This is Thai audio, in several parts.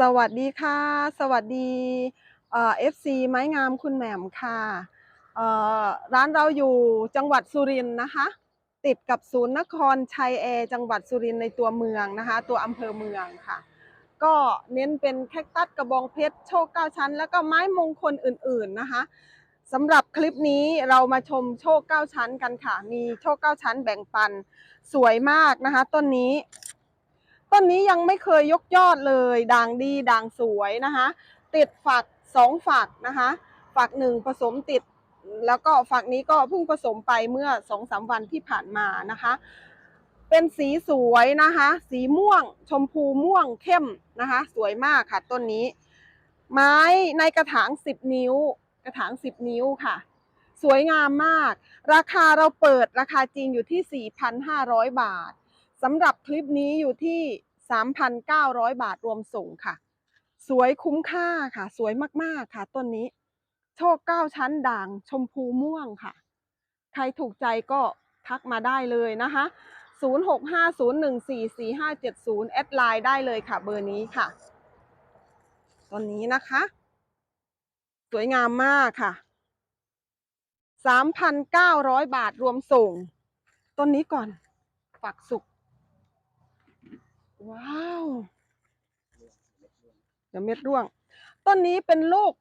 สวัสดีค่ะ สวัสดีเอฟซีไม้งามคุณแหม่มค่ะร้านเราอยู่จังหวัดสุรินทร์นะคะ ติดกับศูนย์นครชัยแอร์จังหวัดสุรินทร์ในตัวเมืองนะคะ ตัวอำเภอเมืองค่ะ ก็เน้นเป็นแคคตัสกระบองเพชรโชคเก้าชั้น แล้วก็ไม้มงคลอื่นๆนะคะสำหรับคลิปนี้เรามาชมโชคเก้าชั้นกันค่ะ มีโชคเก้าชั้นแบ่งปันสวยมากนะคะ ต้นนี้ ต้นนี้ยังไม่เคยยกยอดเลยด่างดีด่างสวยนะคะติดฝักสองฝักนะคะฝักหนึ่งผสมติด แล้วก็ฝักนี้ก็เพิ่งผสมไปเมื่อสองสามวันที่ผ่านมานะคะ เป็นสีสวยนะคะ สีม่วง ชมพูม่วงเข้มนะคะ สวยมากค่ะต้นนี้ ไม้ในกระถาง10นิ้ว กระถาง10นิ้วค่ะ สวยงามมาก ราคาเราเปิดราคาจริงอยู่ที่ 4,500 บาท สำหรับคลิปนี้อยู่ที่ 3,900 บาทรวมส่งค่ะ สวยคุ้มค่าค่ะ สวยมากๆค่ะต้นนี้ โชคเก้าชั้นด่างชมพูม่วงค่ะ ใครถูกใจก็ทักมาได้เลยนะคะ 0650144570 แอดไลน์ได้เลยค่ะ เบอร์นี้ค่ะต้นนี้นะคะ สวยงามมากค่ะ 3,900 บาทรวมส่ง ต้นนี้ก่อนฝักสุก ว้าว เดี๋ยวเม็ดร่วง ต้นนี้เป็นลูก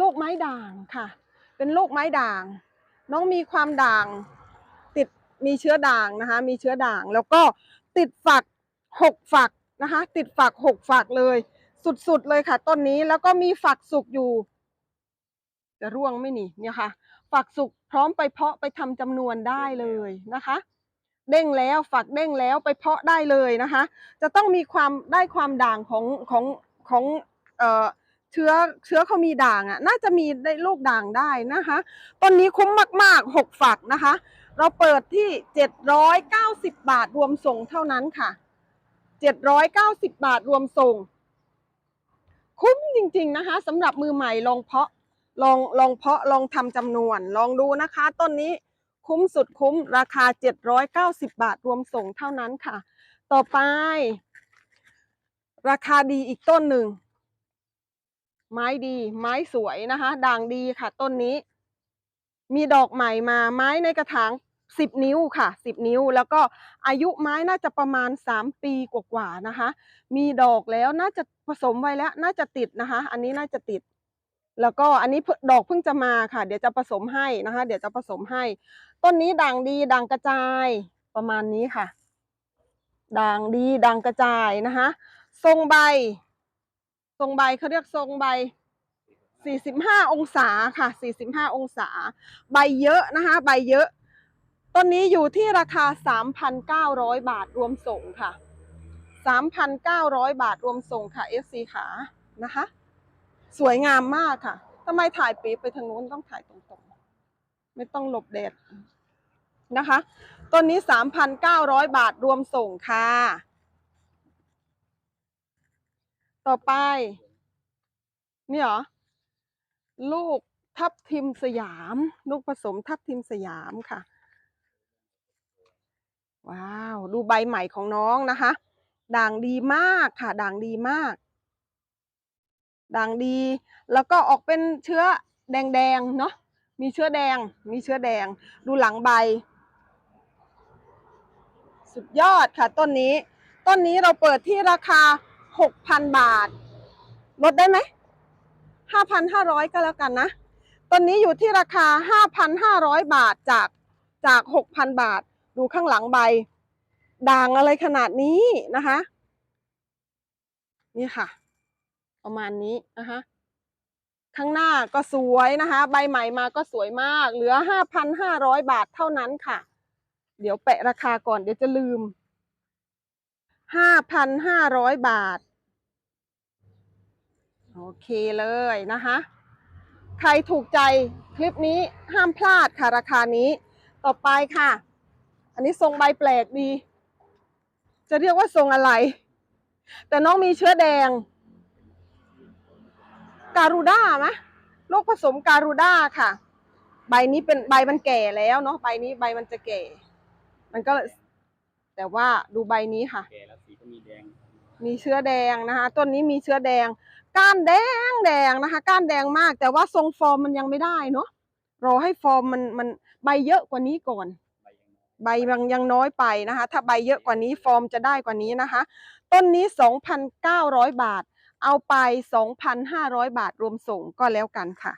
ลูกไม้ด่างค่ะ เป็นลูกไม้ด่าง น้องมีความด่าง ติดมีเชื้อด่างนะคะ มีเชื้อด่าง แล้วก็ติดฝักหกฝักนะคะ ติดฝักหกฝักเลย สุดๆเลยค่ะ ต้นนี้แล้วก็มีฝักสุกอยู่จะร่วงไม่นี่เนี่ยค่ะ ฝักสุกพร้อมไปเพาะไปทำจำนวนได้เลยนะคะ เด้งแล้วฝักเด้งแล้วไปเพาะได้เลยนะคะ จะต้องมีความได้ความด่างของของของเอ่อเชื้อเชื้อเขามีด่างอะ น่าจะมีได้ลูกด่างได้นะคะต้นนี้คุ้มมากๆหกฝักนะคะ เราเปิดที่เจ็ดร้อยเก้าสิบบาทรวมส่งเท่านั้นค่ะเจ็ดร้อยเก้าสิบบาทรวมส่ง คุ้มจริง ๆนะคะสำหรับมือใหม่ลองเพาะลองลองเพาะลองทำจำนวน ลองดูนะคะ ต้นนี้ คุ้มสุดคุ้มราคา 790 บาทรวมส่งเท่านั้นค่ะ ต่อไป ราคาดีอีกต้นหนึ่ง ไม้ดี ไม้สวยนะคะ ด่างดีค่ะ ต้นนี้ มีดอกใหม่มาไม้ในกระถาง10นิ้วค่ะ10นิ้ว แล้วก็อายุไม้น่าจะประมาณ3ปีกว่าๆนะคะ มีดอกแล้วน่าจะผสมไว้แล้ว น่าจะติดนะคะ อันนี้น่าจะติด แล้วก็อันนี้ดอกเพิ่งจะมาค่ะ เดี๋ยวจะผสมให้นะคะ เดี๋ยวจะผสมให้ ต้นนี้ด่างดีด่างกระจายประมาณนี้ค่ะ ด่างดีด่างกระจายนะคะ ทรงใบ ทรงใบเขาเรียกทรงใบ 45 องศาค่ะ 45 องศา ใบเยอะนะคะ ใบเยอะ ต้นนี้อยู่ที่ราคา 3,900 บาทรวมส่งค่ะ 3,900 บาทรวมส่งค่ะ FC ขานะคะ สวยงามมากค่ะทำไมถ่ายปีไปทางนู้นต้องถ่ายตรงๆ ไม่ต้องหลบแดดนะคะต้นนี้ 3,900 บาทรวมส่งค่ะ ต่อไป นี่เหรอ ลูกทับทิมสยาม ลูกผสมทับทิมสยามค่ะ ว้าว ดูใบใหม่ของน้องนะคะ ด่างดีมากค่ะ ด่างดีมาก ด่างดี แล้วก็ออกเป็นเชื้อแดงๆเนาะมีเชื้อแดง มีเชื้อแดง ดูหลังใบ สุดยอดค่ะ ต้นนี้ ต้นนี้เราเปิดที่ราคา 6,000 บาท ลดได้ไหม 5,500 ก็แล้วกันนะ ต้นนี้อยู่ที่ราคา 5,500 บาทจากจาก 6,000 บาท ดูข้างหลังใบ ด่างอะไรขนาดนี้นะคะ นี่ค่ะ ประมาณนี้นะคะ ข้างหน้าก็สวยนะคะ ใบใหม่มาก็สวยมาก เหลือ5,500บาทเท่านั้นค่ะ เดี๋ยวแปะราคาก่อนเดี๋ยวจะลืม5,500บาท โอเคเลยนะคะ ใครถูกใจคลิปนี้ห้ามพลาดค่ะราคานี้ ต่อไปค่ะ อันนี้ทรงใบแปลกดี จะเรียกว่าทรงอะไร แต่น้องมีเชื้อแดง การูด้ามะโรคผสมการูด้าค่ะ ใบนี้เป็นใบมันแก่แล้วเนาะใบนี้ใบมันจะแก่ มันก็ แต่ว่าดูใบนี้ค่ะ แก่แล้วสีก็มีแดง มีเชื้อแดงนะคะต้นนี้มีเชื้อแดง ก้านแดงแดงนะคะ ก้านแดงมาก แต่ว่าทรงฟอร์มมันยังไม่ได้เนาะรอให้ฟอร์มมันมันใบเยอะกว่านี้ก่อน ใบยังน้อยใบยังยังน้อยไปนะคะ ถ้าใบเยอะกว่านี้ฟอร์มจะได้กว่านี้นะคะ ต้นนี้ 2,900 บาท เอาไป 2,500 บาทรวมส่งก็แล้วกันค่ะ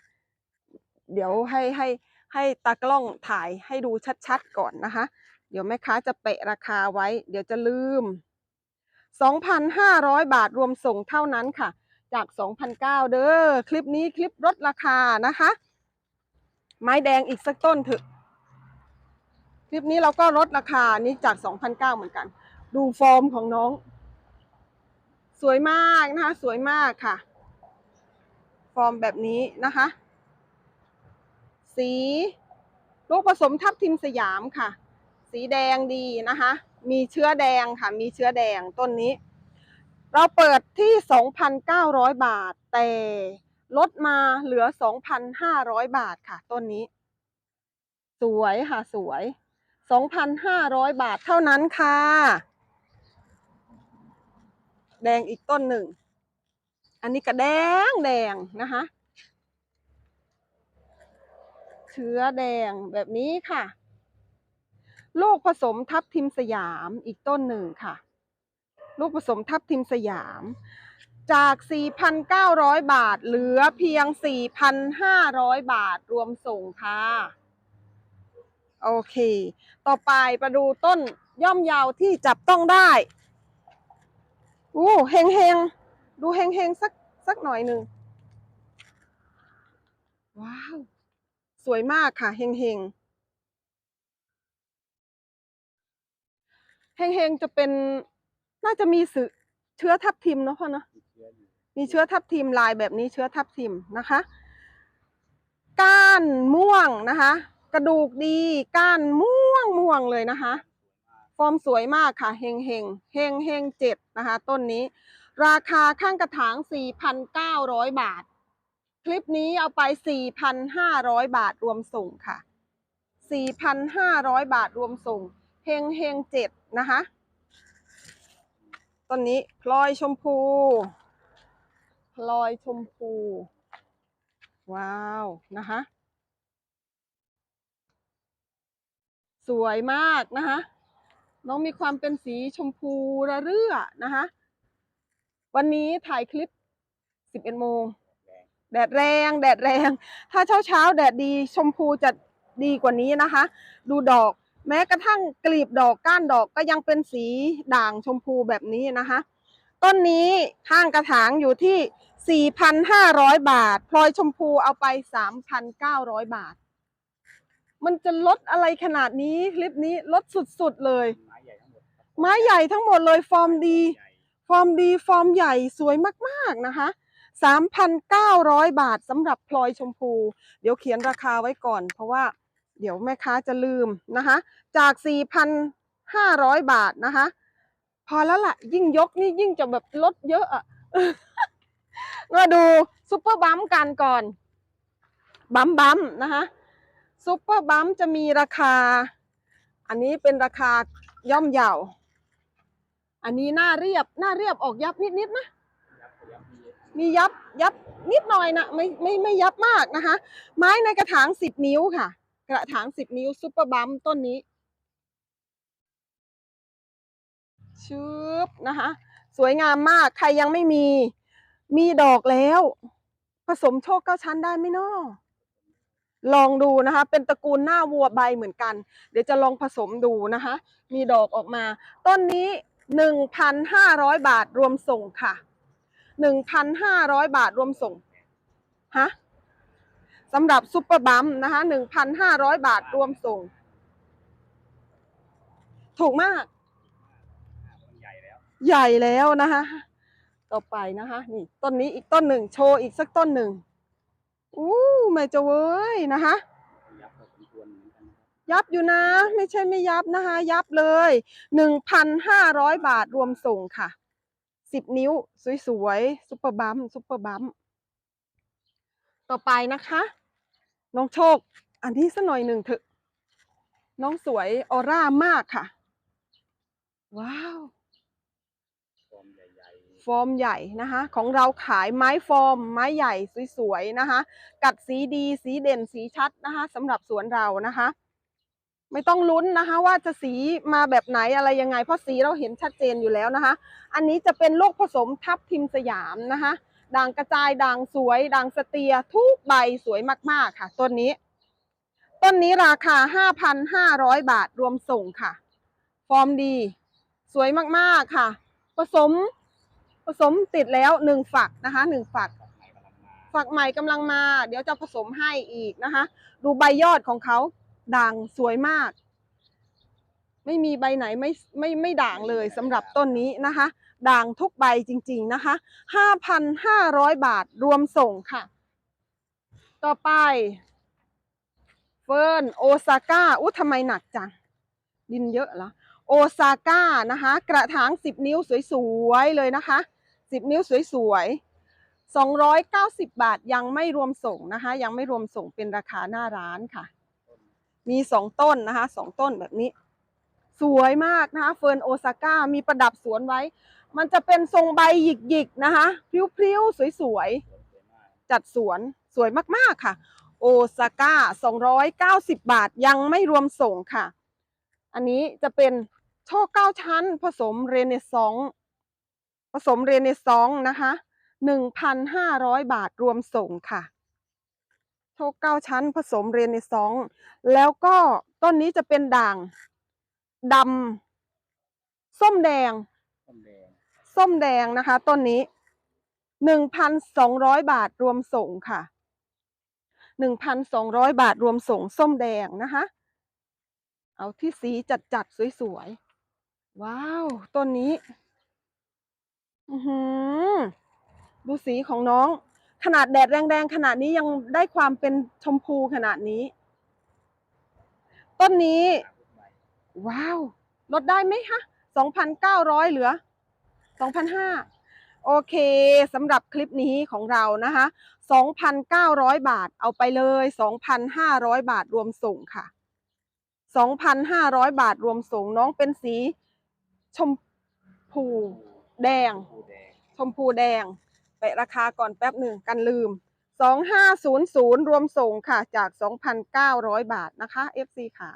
เดี๋ยวให้ให้ให้ตากล้องถ่ายให้ดูชัดๆก่อนนะคะ เดี๋ยวแม่ค้าจะเปะราคาไว้ เดี๋ยวจะลืม 2,500 บาทรวมส่งเท่านั้นค่ะ จาก2,900เด้อคลิปนี้คลิปลดราคานะคะ ไม้แดงอีกสักต้นเถอะ คลิปนี้เราก็ลดราคานี้จาก2,900เหมือนกัน ดูฟอร์มของน้อง สวยมากนะคะ สวยมากค่ะ ฟอร์มแบบนี้นะคะ สีลูกผสมทับทิมสยามค่ะ สีแดงดีนะคะ มีเชื้อแดงค่ะ มีเชื้อแดงต้นนี้ เราเปิดที่ 2,900 บาท แต่ลดมาเหลือ 2,500 บาทค่ะ ต้นนี้ สวยค่ะ สวย 2,500 บาทเท่านั้นค่ะ แดงอีกต้นหนึ่ง อันนี้ก็แดงแดงนะคะ เชื้อแดงแบบนี้ค่ะ ลูกผสมทับทิมสยามอีกต้นหนึ่งค่ะ ลูกผสมทับทิมสยาม จาก 4,900 บาท เหลือเพียง 4,500 บาทรวมส่งค่ะ โอเค ต่อไปมาดูต้นย่อมเยาวที่จับต้องได้ อู้เฮงเฮงๆ ดูเฮงเฮงๆ สักสักหน่อยหนึ่ง ว้าว สวยมากค่ะเฮงเฮงเฮงเฮงๆ จะเป็นน่าจะมีสืเชื้อทับทิมเนาะพ่อเนาะมีเชื้ออยู่มีเชื้อทับทิมลายแบบนี้เชื้อทับทิมนะคะ ก้านม่วงนะคะ กระดูกดี ก้านม่วงม่วงเลยนะคะ ฟอร์มสวยมากค่ะเฮงเฮงเฮงเฮงเจ็ดนะคะ ต้นนี้ ราคาข้างกระถาง 4,900 บาท คลิปนี้เอาไป 4,500 บาทรวมส่งค่ะ 4,500 บาทรวมส่งเฮงเฮงเจ็ดนะคะต้นนี้พลอยชมพูพลอยชมพู ว้าวนะคะ สวยมากนะคะ น้องมีความเป็นสีชมพูระเรื่อนะคะ วันนี้ถ่ายคลิป 11โมงแดดแรง แดดแรง ถ้าเช้าเช้าๆแดดดีชมพูจะดีกว่านี้นะคะ ดูดอก แม้กระทั่งกลีบดอกก้านดอกก็ยังเป็นสีด่างชมพูแบบนี้นะคะ ต้นนี้ข้างกระถางอยู่ที่ 4,500 บาท พลอยชมพูเอาไป 3,900 บาท มันจะลดอะไรขนาดนี้ คลิปนี้ลดสุดๆเลย ไม้ใหญ่ทั้งหมดเลยฟอร์มดี ฟอร์มดีฟอร์มใหญ่สวยมากๆนะคะ 3,900 บาทสำหรับพลอยชมพู เดี๋ยวเขียนราคาไว้ก่อน เพราะว่าเดี๋ยวแม่ค้าจะลืมนะคะ จาก 4,500 บาทนะคะ พอแล้วล่ะ ยิ่งยกนี่ยิ่งจะแบบลดเยอะอะมาดูซุปเปอร์บัมกันก่อน บัมบัมนะคะซุปเปอร์บัมจะมีราคา อันนี้เป็นราคาย่อมเยา อันนี้หน้าเรียบหน้าเรียบออกยับนิดๆนะยับยับมียับยับนิดหน่อยนะไม่ไม่ไม่ยับมากนะคะ ไม้ในกระถางสิบนิ้วค่ะ กระถางสิบนิ้วซุปเปอร์บัมต้นนี้ชืบนะคะ สวยงามมากใครยังไม่มี มีดอกแล้ว ผสมโชคเก้าชั้นได้ไหมนาะลองดูนะคะ เป็นตระกูลหน้าวัวใบเหมือนกัน เดี๋ยวจะลองผสมดูนะคะ มีดอกออกมา ต้นนี้ หนึ่งพันห้าร้อยบาทรวมส่งค่ะหนึ่งพันห้าร้อยบาทรวมส่งฮะสำหรับซุปเปอร์บัมนะคะหนึ่งพันห้าร้อยบาทรวมส่ง ถูกมากมันใหญ่แล้วใหญ่แล้วนะคะ ต่อไปนะคะนี่ต้นนี้อีกต้นหนึ่งโชว์อีกสักต้นหนึ่งอู้ไม่จะเว้ยนะคะ ยับอยู่นะ ไม่ใช่ไม่ยับนะคะ ยับเลยหนึ่งพันห้าร้อยบาทรวมส่งค่ะสิบนิ้ว สวยๆซุปเปอร์บัมซุปเปอร์บัมต่อไปนะคะ น้องโชค อันนี้สักหน่อยหนึ่งเถอะ น้องสวยออร่ามากค่ะ ว้าวฟอร์มใหญ่ฟอร์มใหญ่นะคะ ของเราขายไม้ฟอร์ม ไม้ใหญ่สวยๆนะคะ กัดสีดีสีเด่นสีชัดนะคะสำหรับสวนเรานะคะ ไม่ต้องลุ้นนะคะ ว่าจะสีมาแบบไหนอะไรยังไง เพราะสีเราเห็นชัดเจนอยู่แล้วนะคะ อันนี้จะเป็นลูกผสมทับทิมสยามนะคะด่างกระจายด่างสวยด่างสเตีย ทุกใบสวยมากๆค่ะต้นนี้ ต้นนี้ราคา 5,500 บาทรวมส่งค่ะ ฟอร์มดี สวยมากๆค่ะ ผสมผสมติดแล้วหนึ่งฝักนะคะหนึ่งฝัก ฝักใหม่กำลังมาฝักใหม่กำลังมาเดี๋ยวจะผสมให้อีกนะคะ ดูใบยอดของเขา ด่างสวยมาก ไม่มีใบไหนไม่ไม่ไม่ด่างเลยสำหรับต้นนี้นะคะ ด่างทุกใบจริง ๆนะคะ 5,500 บาทรวมส่งค่ะ ต่อไป เฟิร์นโอซาก้าอู้ทำไมหนักจัง ดินเยอะเหรอโอซาก้านะคะ กระถาง 10 นิ้วสวยๆเลยนะคะ 10 นิ้วสวยๆ290 บาทยังไม่รวมส่งนะคะ ยังไม่รวมส่งเป็นราคาหน้าร้านค่ะ มีสองต้นนะคะสองต้นแบบนี้ สวยมากนะคะ เฟิร์นโอซาก้ามีประดับสวนไว้ มันจะเป็นทรงใบหยิกๆนะคะพริ้วๆ สวยๆ จัดสวนสวยมากๆค่ะ โอซาก้า 290 บาทยังไม่รวมส่งค่ะ อันนี้จะเป็นโชคเก้าชั้น ผสมเรเนซองผสมเรเนซองนะคะ 1,500 บาทรวมส่งค่ะ โชคเก้าชั้นผสมเรเนซองแล้วก็ต้นนี้จะเป็นด่างดำส้มแดง ส้มแดงนะคะ ต้นนี้1,200บาทรวมส่งค่ะ1,200บาทรวมส่งส้มแดงนะคะ เอาที่สีจัดๆสวยๆ ว้าว ต้นนี้ อือหือดูสีของน้อง ขนาดแดดแรงๆขนาดนี้ยังได้ความเป็นชมพูขนาดนี้ ต้นนี้หาทุกใบว้าว ลดได้ไหมคะ2,900เหลือ2,500โอเคสำหรับคลิปนี้ของเรานะคะ2,900 บาทเอาไปเลย 2,500 บาทรวมส่งค่ะ 2,500 บาทรวมส่งน้องเป็นสีชมพูแดงภูแดงชมพูแดงไปะราคาก่อนแป๊บหนึ่งกันลืม 2500 รวมส่งค่ะจาก 2,900 บาทนะคะ FC ขา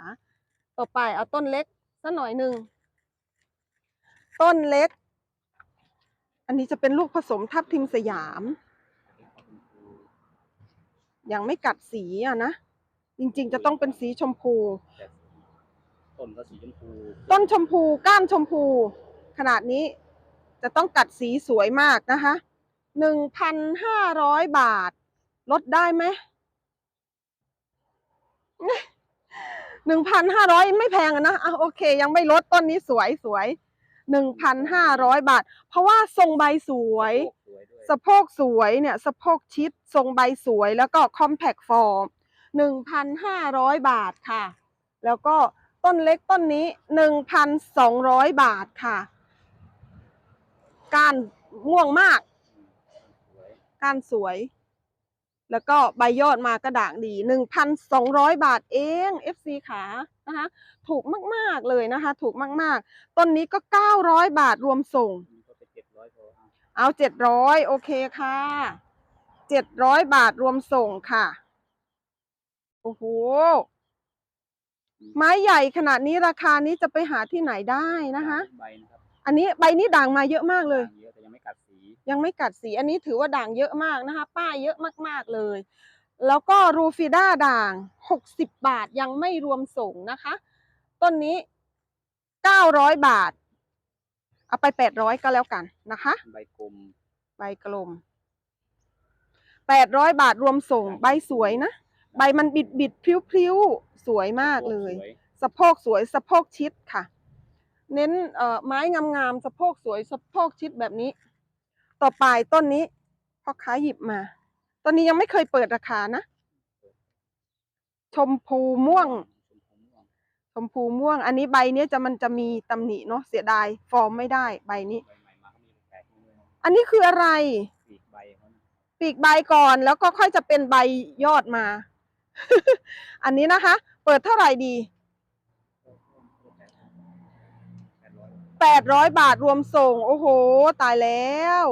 ต่อไปเอาต้นเล็กสักหน่อยหนึ่ง ต้นเล็ก อันนี้จะเป็นลูกผสมทับทิมสยาม ยังไม่กัดสีอะนะ จริงๆ จะต้องเป็นสีชมพูแต่ต้นก็สีชมพู ต้นชมพูก้านชมพู ขนาดนี้จะต้องกัดสีสวยมากนะคะ หนึ่งพันห้าร้อยบาท ลดได้ไหมหนึ่งพันห้าร้อยไม่แพงอะนะอะโอเค ยังไม่ลดต้นนี้สวยสวยหนึ่งพันห้าร้อยบาท เพราะว่าทรงใบสวยสวยด้วย สะโพกสวยเนี่ย สะโพกชิดทรงใบสวยแล้วก็คอมแพคฟอร์มหนึ่งพันห้าร้อยบาทค่ะ แล้วก็ต้นเล็กต้นนี้หนึ่งพันสองร้อยบาทค่ะ การม่วงมากสวย ก้านสวย แล้วก็ใบยอดมากระด่างดีหนึ่งพันสองร้อยบาทเอง FC ขานะคะถูกมากๆเลยนะคะ ถูกมากๆ ต้นนี้ก็เก้าร้อยบาทรวมส่งนี่ก็เป็นเจ็ดร้อยพอเอาเอาเจ็ดร้อยโอเคค่ะเจ็ดร้อยบาทรวมส่งค่ะ โอ้โหไม้ใหญ่ขนาดนี้ราคานี้จะไปหาที่ไหนได้นะคะใบนะครับอันนี้ใบนี้ด่างมาเยอะมากเลยด่างเยอะแต่ยังไม่กัดสียังไม่กัดสีอันนี้ถือว่าด่างเยอะมากนะคะ ป้ายเยอะมากๆเลย แล้วก็รูฟิด้าด่าง 60 บาทยังไม่รวมส่งนะคะ ต้นนี้ 900 บาท เอาไป 800 ก็แล้วกันนะคะ ใบกลม ใบกลม 800 บาทรวมส่ง ใบสวยนะ ใบมันบิดบิดๆพริ้วพริ้วๆสวยมากเลยสวยสะโพกสวยสะโพกชิดค่ะ เน้นเอ่อไม้งามๆสะโพกสวยสะโพกชิดแบบนี้ ต่อไปต้นนี้พ่อค้าหยิบมา ต้นนี้ยังไม่เคยเปิดราคานะ ชมพูม่วง ชมพูม่วง อันนี้ใบเนี้ยจะมันจะมีตำหนิเนาะเสียดาย ฟอร์มไม่ได้ใบนี้ อันนี้คืออะไร ปีกใบปีกใบก่อนแล้วก็ค่อยจะเป็นใบยอดมา อันนี้นะคะ เปิดเท่าไหร่ดี แปดร้อยแปดร้อยบาทรวมส่ง โอ้โห ตายแล้ว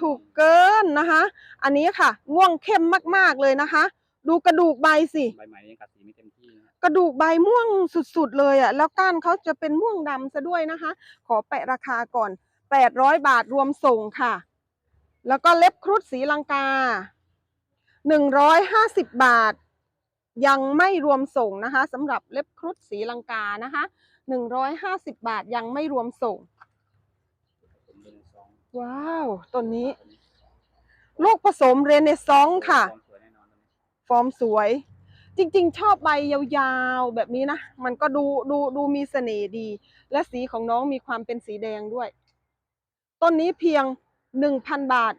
ถูกเกินนะคะ อันนี้ค่ะ ม่วงเข้มมากๆเลยนะคะ ดูกระดูกใบสิใบใหม่ยังกัดสีไม่เต็มที่นะกระดูกใบม่วงสุดๆเลยอะ่ะ แล้วก้านเขาจะเป็นม่วงดำซะด้วยนะคะ ขอแปะราคาก่อน800บาทรวมส่งค่ะ แล้วก็เล็บครุฑสีลังกา150บาท ยังไม่รวมส่งนะคะสำหรับเล็บครุฑสีลังกานะคะ 150 บาทยังไม่รวมส่งผมเบอร์สองว้าว ต้นนี้ ลูกผสมเรเนซองส์ค่ะฟอร์มสวยแน่นอนตัวนี้ฟอร์มสวย จริง ๆ ชอบใบยาวๆ แบบนี้นะ มันก็ดูดูดูมีเสน่ห์ดี และสีของน้องมีความเป็นสีแดงด้วย ต้นนี้เพียง 1,000 บาท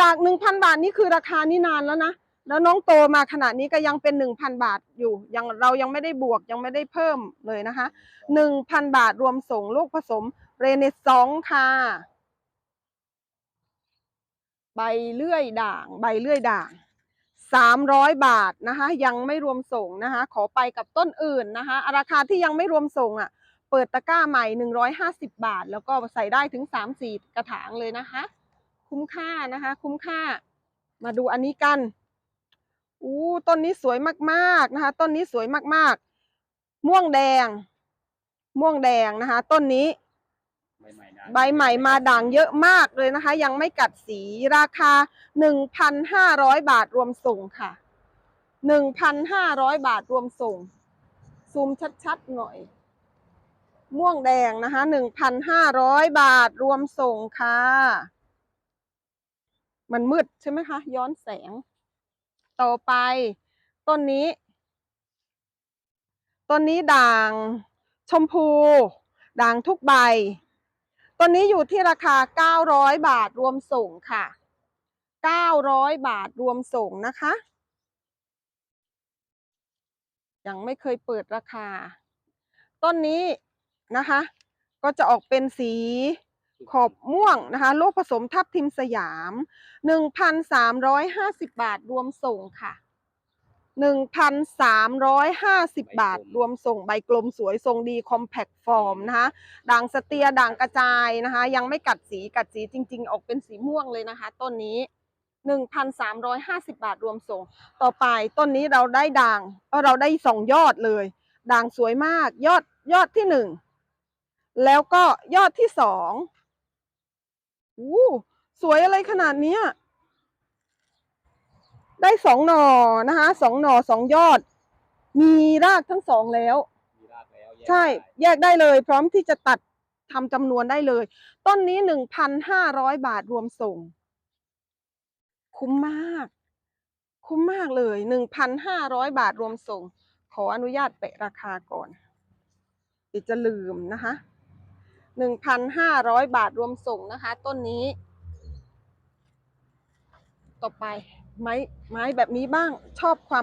จาก 1,000 บาทนี่คือราคานี่นานแล้วนะ แล้วน้องโตมาขนาดนี้ก็ยังเป็น 1,000 บาทอยู่ยังเรายังไม่ได้บวกยังไม่ได้เพิ่มเลยนะคะ 1,000 บาทรวมส่งลูกผสมเรเนซองส์ค่ะใบเลื่อยด่าง ใบเลื่อยด่าง300 บาทนะคะ ยังไม่รวมส่งนะคะ ขอไปกับต้นอื่นนะคะ ราคาที่ยังไม่รวมส่งอะ เปิดตะกร้าใหม่ 150 บาท แล้วก็ใส่ได้ถึง 3-4 กระถางเลยนะคะ คุ้มค่านะคะ คุ้มค่า มาดูอันนี้กัน อู้ต้นนี้สวยมากๆนะคะ ต้นนี้สวยมากๆ ม่วงแดง ม่วงแดงนะคะ ต้นนี้ ใบใหม่นะใบใหม่มาด่างเยอะมากเลยนะคะ ยังไม่กัดสีราคา1,500บาทรวมส่งค่ะ1,500บาทรวมส่ง ซูมชัดๆหน่อย ม่วงแดงนะคะ1,500บาทรวมส่งค่ะ มันมืดใช่ไหมคะ ย้อนแสง ต่อไป ต้นนี้ ต้นนี้ด่างชมพู ด่างทุกใบ ต้นนี้อยู่ที่ราคา 900 บาทรวมส่งค่ะ 900 บาทรวมส่งนะคะ ยังไม่เคยเปิดราคา ต้นนี้นะคะ ก็จะออกเป็นสี ขอบม่วงนะคะลูกผสมทับทิมสยาม 1,350 บาทรวมส่งค่ะ 1,350 บาทรวมส่งใบกลมสวยทรงดีคอมแพคฟอร์มนะคะด่างสเตียด่างกระจายนะคะ ยังไม่กัดสีกัดสีจริง ๆ ออกเป็นสีม่วงเลยนะคะ ต้นนี้ 1,350 บาทรวมส่ง ต่อไปต้นนี้เราได้ด่างเออเราได้สองยอดเลย ด่างสวยมากยอดยอดที่หนึ่งแล้วก็ยอดที่สอง อู้สวยอะไรขนาดเนี้ยได้สองหน่อนะคะสองหน่อสองยอด มีรากทั้งสองแล้ว มีรากแล้วแยกใช่ได้แยกได้เลย พร้อมที่จะตัดทำจำนวนได้เลย ต้นนี้หนึ่งพันห้าร้อยบาทรวมส่ง คุ้มมาก คุ้มมากเลยหนึ่งพันห้าร้อยบาทรวมส่ง ขออนุญาตแปะราคาก่อนเดี๋ยวจะลืมนะคะ หนึ่งพันห้าร้อยบาทรวมส่งนะคะ ต้นนี้ ต่อไปไม้ไม้แบบนี้บ้างชอบความ